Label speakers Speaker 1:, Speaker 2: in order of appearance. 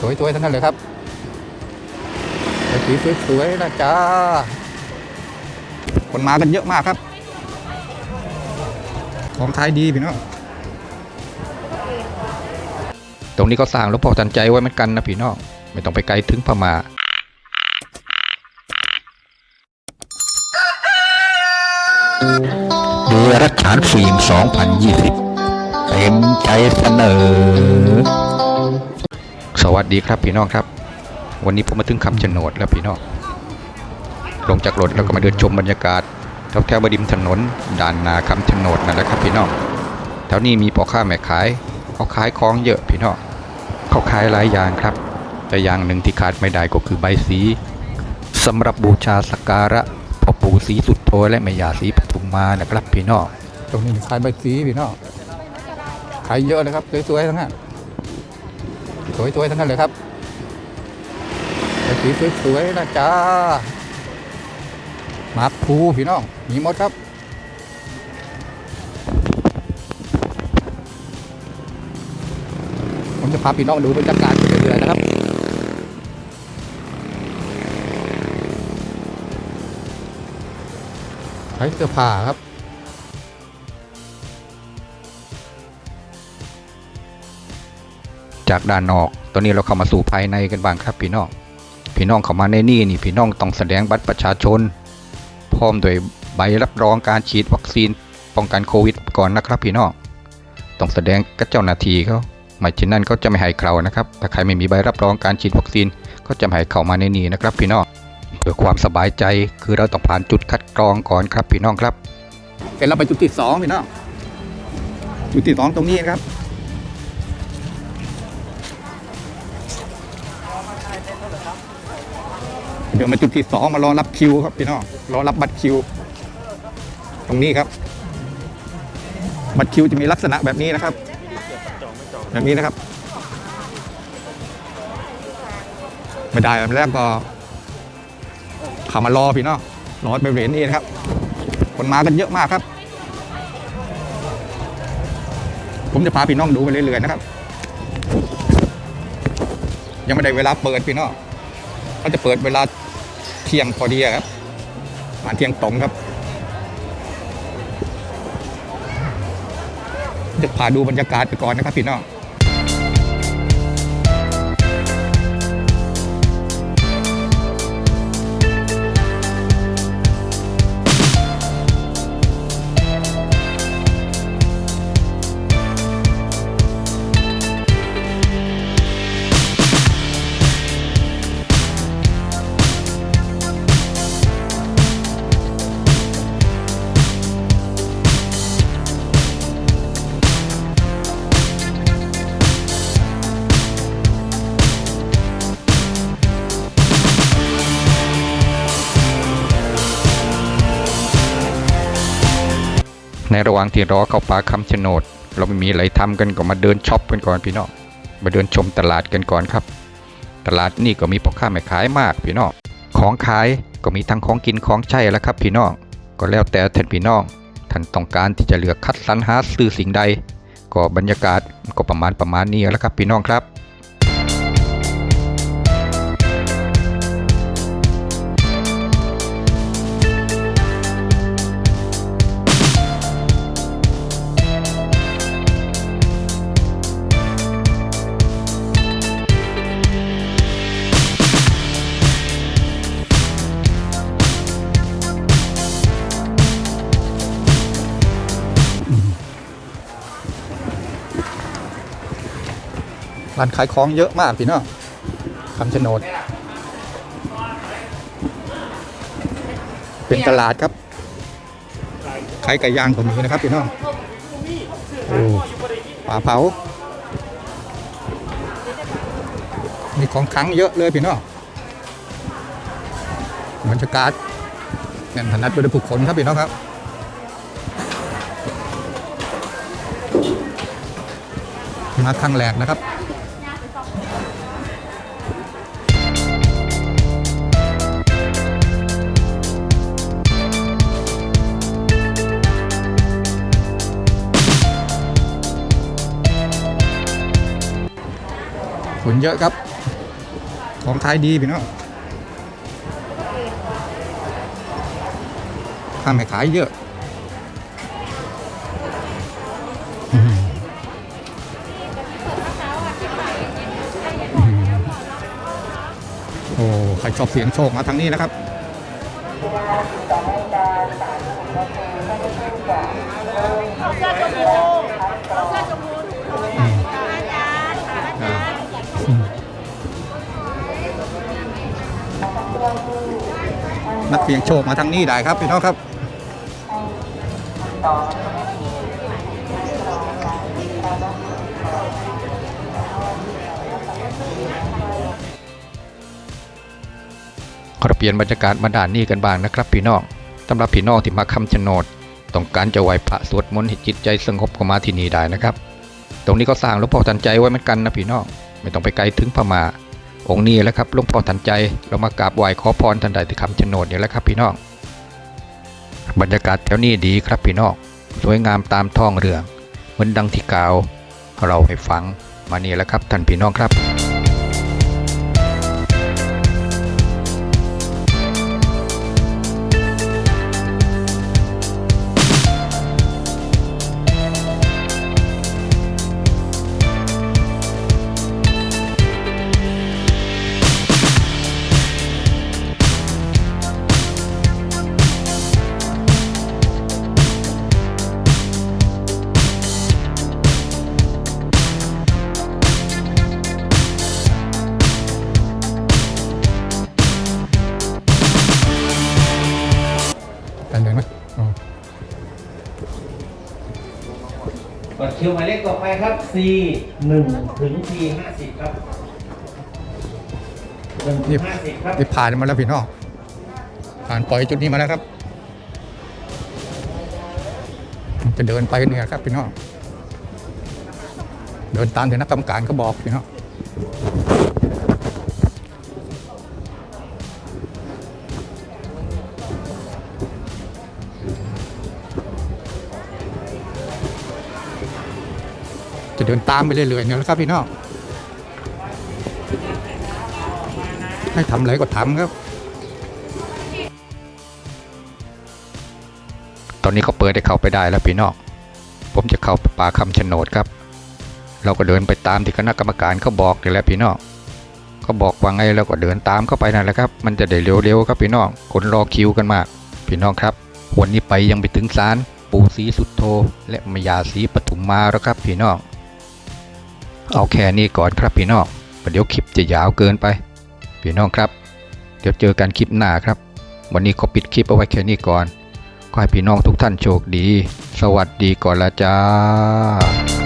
Speaker 1: สวยๆทั้งนั้นเลยครับสีสวยๆนะจ้าคนมากันเยอะมากครับ ของขายดีพี่น้องตรงนี้ก็สร้างหลวงพ่อทันใจไว้เหมือนกันนะพี่น้องไม่ต้องไปไกลถึงพม่าเดรัจฉานฟิล์ม2020 เต็มใจเสนอ วัสดีครับพี่น้องครับ วันนี้ผมมาถึงคำชะโนดแล้วพี่น้องลงจากรถแล้วก็มาเดินชมบรรยากาศแถวแถวบดิมถนนด่านนาคำชะโนดนั่นแหละครับพี่น้องแถวนี้มีพ่อค้าแม่ขายเขาขายของเยอะพี่น้องเขาขายหลายอย่างครับ แต่อย่างหนึ่งที่ขาดไม่ได้ก็คือใบสีสำหรับบูชาสักการะพ่อปู่ศรีสุดโทและแม่ย่าศรีปทุมมานะครับพี่น้องตรงนี้ขายใบสีพี่น้องขายเยอะเลยครับสวยๆทั้งนั้น สวยๆทั้งนั้นเลยครับสีสวยๆนะจ้าหมากพลูพี่น้องมีหมดครับผมจะพาพี่น้องดูบรรยากาศไปเรื่อยๆนะครับใช้เสื้อผ้าครับ จากด้านนอก ตอนนี้เราเข้ามาสู่ภายในกันบ้างครับพี่น้อง พี่น้องเข้ามาในนี่นี่พี่น้องต้องแสดงบัตรประชาชน พร้อมด้วยใบรับรองการฉีดวัคซีนป้องกันโควิดก่อนนะครับ พี่น้อง ต้องแสดงกับเจ้าหน้าที่เขาไม่เช่นนั้นก็จะไม่ให้เข้านะครับ ถ้าใครไม่มีใบรับรองการฉีดวัคซีนก็จะไม่ให้เข้ามาในนี้นะครับ พี่น้อง เพื่อความสบายใจคือเราต้องผ่านจุดคัดกรองก่อนครับ พี่น้องครับเสร็จแล้วไปจุดที่สองพี่น้องจุดที่สองตรงนี้นะครับ เดี๋ยวมาจุดที่สองมารอรับคิวครับพี่น้องรอรับบัตรคิว ตรงนี้ครับ บัตรคิวจะมีลักษณะแบบนี้นะครับ แบบนี้นะครับไม่ได้แบบแรกก็ขับมารอพี่น้องรอไปเหรียญนี่นะครับ คนมากันเยอะมากครับ ผมจะพาพี่น้องดูไปเรื่อยๆนะครับ ยังไม่ได้เวลาเปิดพี่น้องเขาจะเปิดเวลา เที่ยงพอดีครับมาเที่ยงตรงครับ จะพาดูบรรยากาศไปก่อนนะครับพี่น้อง ในระหว่างที่รอเข้าป่าคำชะโนด เราไม่มีอะไรทำกันก็มาเดินช็อปกันก่อนพี่น้องมาเดินชมตลาดกันก่อนครับ ตลาดนี่ก็มีพ่อค้าแม่ขายมากพี่น้องของขายก็มีทั้งของกินของใช้แล้วครับพี่น้องก็แล้วแต่ท่านพี่น้องท่านต้องการที่จะเลือกคัดสรรหาซื้อสิ่งใด ก็บรรยากาศก็ประมาณประมาณนี้แล้วครับพี่น้องครับ ร้านขายของเยอะมากพี่น้องคำชะโนด เป็นตลาดครับ ขายไก่ย่างก็มีนะครับพี่น้องโอ้ปลาเผา มีของขังเยอะเลยพี่น้องบรรยากาศแน่นถนัดไปด้วยผู้คนครับพี่น้องครับ มาครั้งแรกนะครับ นเยอะครับ ของขายดีพี่น้องข้าไม่ขายเยอะอืมอืมโอ้ใครชอบเสียงโชคมาทางนี้นะครับ
Speaker 2: เอาเสื้อชมพู
Speaker 1: นักเสี่ยงโชคมาทางนี้ได้ครับพี่น้องครับขอเปลี่ยนบรรยากาศมาด่านนี้กันบ้างนะครับพี่น้องสำหรับพี่น้องที่มาคำชะโนดต้องการจะไหวพระสวดมนต์ให้จิตใจสงบก็มาที่นี่ได้นะครับ ตรงนี้ก็สร้างหลวงพ่อทันใจไว้เหมือนกันนะพี่น้องไม่ต้องไปไกลถึงพม่า องค์นี้แหล้วครับหลวงพ่อทันใจเรามากราบไหว้ขอพรทันใดที่คำชะโนดนี่แหละครับพี่น้อง บรรยากาศแถวนี้ดีครับพี่น้องสวยงามตามท้องเรือเหมือนดังที่กล่าว เราให้ฟังมานี่แหละครับท่านพี่น้องครับ ก
Speaker 3: ดคิวหมายเลขต่อไปครับ C 1ถึง C 50ครับ1ถึ
Speaker 1: นี่
Speaker 3: ง50ครับ
Speaker 1: นี่ผ่านมาแล้วพี่น้องผ่านปล่อยจุดนี้มาแล้วครับ จะเดินไปเนี่ยครับพี่น้องเดินตามที่นักกรรมการก็บอกพี่น้อง จะเดินตามไปเรื่อยๆเนี่ยแหละครับพี่น้องให้ทำอะไรก็ทำครับ ตอนนี้เขาเปิดให้เข้าไปได้แล้วพี่น้องผมจะเข้าป่าคำชะโนดครับ เราก็เดินไปตามที่คณะกรรมการเขาบอกนี่แหละพี่น้องเขาบอกว่าไงเราก็เดินตามเข้าไปนั่นแหละครับ มันจะได้เร็วๆครับพี่น้องคนรอคิวกันมาก พี่น้องครับวันนี้ไปยังไปถึงศาลปู่ศรีสุดโทและมยาศรีปฐุมมาแล้วครับพี่น้อง เอาแค่นี้ก่อนครับพี่น้องเดี๋ยวคลิปจะยาวเกินไป พี่น้องครับ เดี๋ยวเจอกันคลิปหน้าครับ วันนี้ขอปิดคลิปเอาไว้แค่นี้ก่อน ขอให้พี่น้องทุกท่านโชคดี สวัสดีก่อนละจ้า